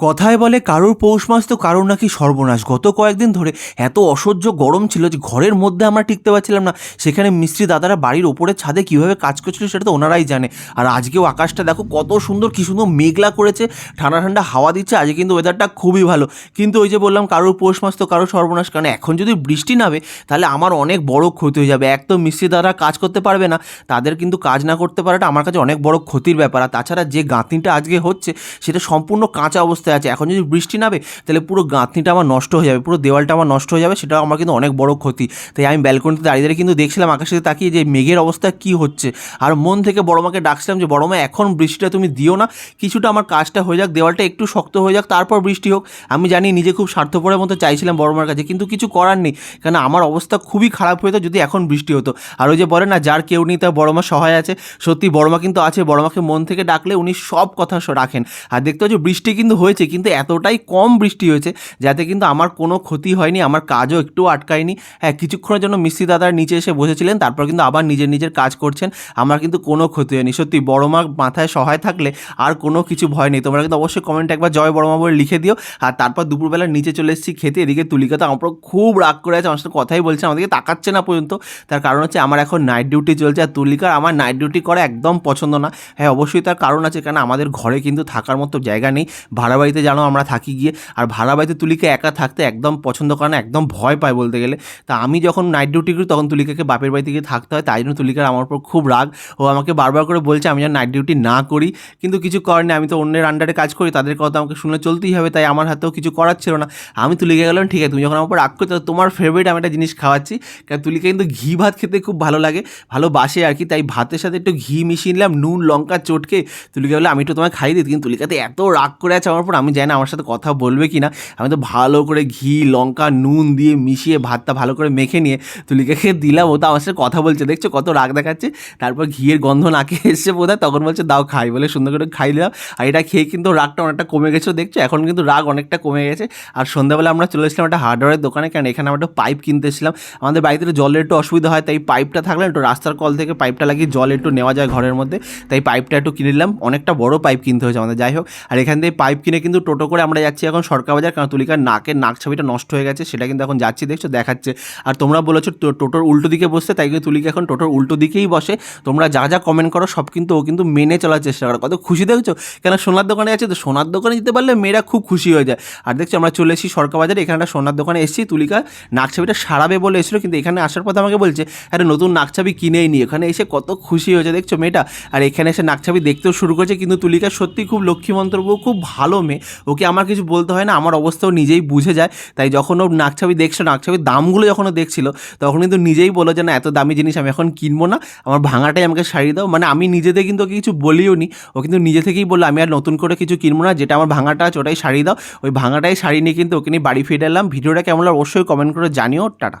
কথায় বলে, কারোর পৌষ মাস তো কারোর নাকি সর্বনাশ। গত কয়েকদিন ধরে এত অসহ্য গরম ছিল যে ঘরের মধ্যে আমরা টিকতে পারছিলাম না। সেখানে মিস্ত্রি দাদারা বাড়ির ওপরে ছাদে কীভাবে কাজ করছিল সেটা তো ওনারাই জানে। আর আজকেও আকাশটা দেখো, কত সুন্দর, কী সুন্দর মেঘলা করেছে। ঠান্ডা ঠান্ডা হাওয়া দিচ্ছে, আজকে কিন্তু ওয়েদারটা খুবই ভালো। কিন্তু ওই যে বললাম, কারোর পৌষ মাস তো কারোর সর্বনাশ। কারণ এখন যদি বৃষ্টি নামে, তাহলে আমার অনেক বড় ক্ষতি হয়ে যাবে। এক তো মিস্ত্রি দাদারা কাজ করতে পারবে না, তাদের কিন্তু কাজ না করতে পারাটা আমার কাছে অনেক বড় ক্ষতির ব্যাপার। আর তাছাড়া যে গাঁথনিটা আজকে হচ্ছে, সেটা সম্পূর্ণ কাঁচা অবস্থায় আছে। এখন যদি বৃষ্টি নামে, তাহলে পুরো গাঁথনিটা আমার নষ্ট হয়ে যাবে, পুরো দেওয়ালটা আমার নষ্ট হয়ে যাবে, সেটা আমার কিন্তু অনেক বড় ক্ষতি। তাই আমি ব্যালকনিতে দাঁড়িয়ে দাঁড়িয়ে কিন্তু দেখছিলাম আকাশে তাকিয়ে যে মেঘের অবস্থা কী হচ্ছে। আর মন থেকে বড় মাকে ডাকছিলাম যে, বড় মা, এখন বৃষ্টিটা তুমি দিও না, কিছুটা আমার কাজটা হয়ে যাক, দেওয়ালটা একটু শক্ত হয়ে যাক, তারপর বৃষ্টি হোক। আমি জানি নিজে খুব স্বার্থপরের মতো চাইছিলাম বড় মার কাছে, কিন্তু কিছু করার নেই কারণ আমার অবস্থা খুবই খারাপ হতো যদি এখন বৃষ্টি হতো। আর ওই যে বলে না, যার কেউ নেই, তার বড় মা সহায় আছে। সত্যি বড় মা কিন্তু আছে, বড় মাকে মন থেকে ডাকলে উনি সব কথা রাখেন। আর দেখতে পাচ্ছ, বৃষ্টি কিন্তু হয়েছে কিন্তু এতটাই কম বৃষ্টি হয়েছে যাতে কিন্তু আমার কোনো ক্ষতি হয়নি, আমার কাজও একটু আটকায়নি। হ্যাঁ কিছুক্ষণের জন্য মিস্ত্রি দাদার নিচে এসে বসেছিলেন, তারপর কিন্তু আবার নিজের নিজের কাজ করছেন, আমার কিন্তু কোনো ক্ষতি হয়নি। সত্যি, বড় মা মাথায় সহায় থাকলে আর কোনো কিছু ভয় নেই। তোমরা কিন্তু অবশ্যই কমেন্টে একবার জয় বড় মা বলে লিখে দিও। আর তারপর দুপুরবেলা নিচে চলে এসেছি খেতে, এদিকে তুলিকা তো আমার খুব রাগ করে আছে, আমার সাথে কথাই বলছে আমাদেরকে তাকাচ্ছে না পর্যন্ত। তার কারণ হচ্ছে আমার এখন নাইট ডিউটি চলছে, আর তুলিকার আমার নাইট ডিউটি করা একদম পছন্দ না। হ্যাঁ অবশ্যই তার কারণ আছে কারণ আমাদের ঘরে কিন্তু থাকার মতো জায়গা নেই, ভাড়া বাড়িতে জানো আমরা থাকি গিয়ে, আর ভাড়া বাড়িতে তুলিকে একা থাকতে একদম পছন্দ করে না, একদম ভয় পায় বলতে গেলে। তা আমি যখন নাইট ডিউটি করি তখন তুলিকাকে বাপের বাড়িতে গিয়ে থাকতে হয়, তাই জন্য তুলিকার আমার উপর খুব রাগ। ও আমাকে বারবার করে বলছে, আমি যেন নাইট ডিউটি না করি। কিন্তু কিছু করার নেই, আমি তো অন্যের আন্ডারে কাজ করি তাদের কথা আমাকে শুনে চলতেই হবে, তাই আমার হাতেও কিছু করার ছিল না। আমি তুলিকে গেলাম ঠিক আছে, তুমি যখন আমার উপর রাগ করছ তোমার ফেভারিট আমি একটা জিনিস খাওয়াচ্ছি। কারণ তুলিকে কিন্তু ঘি ভাত খেতে খুব ভালো লাগে, ভালোবাসে আর কি, তাই ভাতের সাথে একটু ঘি মিশিয়ে নিলাম, নুন, লঙ্কা, চটকে। তুলিকে বলে আমি একটু তোমায় খাই দিই। কিন্তু তুলিকাতে এত রাগ করে আছে আমার উপর আমি জানি না আমার সাথে কথা বলবে কি না আমি তো ভালো করে ঘি, লঙ্কা, নুন দিয়ে মিশিয়ে ভাতটা ভালো করে মেখে নিয়ে তুলিকাকে দিলাম। ও তো আমার সাথে কথা বলছে। দেখছ কত রাগ দেখাচ্ছে? তারপর ঘিয়ের গন্ধ নাকে এসছে বোধ তখন বলছে, দাও খাই। বলে সুন্দর করে খাই দিলাম। আর এটা খেয়ে কিন্তু রাগটা অনেকটা কমে গেছে। দেখছ? এখন কিন্তু রাগ অনেকটা কমে গেছে। আর সন্ধ্যাবেলা আমরা চলে এসেছিলাম একটা হার্ডওয়্যারের দোকানে। কারণ এখানে আমরা একটা পাইপ কিনতে এসেছিলাম। আমাদের বাড়িতে জলের একটু অসুবিধা হয়, তাই পাইপটা থাকলে একটু রাস্তার কল থেকে পাইপটা লাগিয়ে জল একটু নেওয়া যায় ঘরের মধ্যে। তাই পাইপটা একটু কিনে নিলাম। অনেকটা বড় পাইপ কিনতে হয়েছে আমাদের। যাই হোক, আর এখান থেকে পাইপ কিনে কিন্তু টোটো করে আমরা যাচ্ছি এখন সরকার বাজার কারণ তুলিকার নাকের নাক ছবিটা নষ্ট হয়ে গেছে, সেটা কিন্তু এখন যাচ্ছি, দেখছ, দেখাচ্ছে। আর তোমরা বলেছ টোটোর উল্টো দিকে বসতে তাই কিন্তু তুলিকা এখন টোটোর উল্টো দিকেই বসে। তোমরা যা যা কমেন্ট করো, সব কিন্তু ও কিন্তু মেনে চলার চেষ্টা করো। কত খুশি, দেখছ? কেন সোনার দোকানে আছে তো? সোনার দোকানে যেতে পারলে মেয়েরা খুব খুশি হয়ে যায়। আর দেখছ, আমরা চলে এসেছি সরকার বাজারে এখানে একটা সোনার দোকানে এসেছি, তুলিকা নাক নাকছাবিটা সারাবে বলে এসেছিল, কিন্তু এখানে আসার পথে আমাকে বলছে, আরে, নতুন নাক নাকছাবি কিনেই নি এখানে এসে কত খুশি হয়েছে, দেখছ, মেয়েটা? আর এখানে এসে নাক নাকছাবি দেখতেও শুরু করেছে, কিন্তু তুলিকা সত্যি খুব লক্ষ্মীমন্ত্র বউ খুব ভালো মেয়ে ওকে আমার কিছু বলতে হয় না, আমার অবস্থাও নিজেই বুঝে যায়। তাই যখন ও নাকছাবি দেখছ নাকছাবির দামগুলো যখন ও দেখছিল, তখন কিন্তু নিজেই বলো যে, না, এত দামি জিনিস আমি এখন কিনবো না, আমার ভাঙাটাই আমাকে সারিয়ে দাও। মানে আমি নিজেদের কিন্তু ওকে কিছু বলিও নি। ও কিন্তু নিজে থেকেই বলল, আমি আর নতুন করে কিছু কিনবো না, যেটা আমার ভাঙাটা আছে ওটাই সারিয়ে দাও। ওই ভাঙাটাই শাড়ি নিয়ে কিন্তু ওকে নিয়ে বাড়ি ফিরে এলাম। ভিডিওটা কেমন অবশ্যই কমেন্ট করে জানিও। টাটা।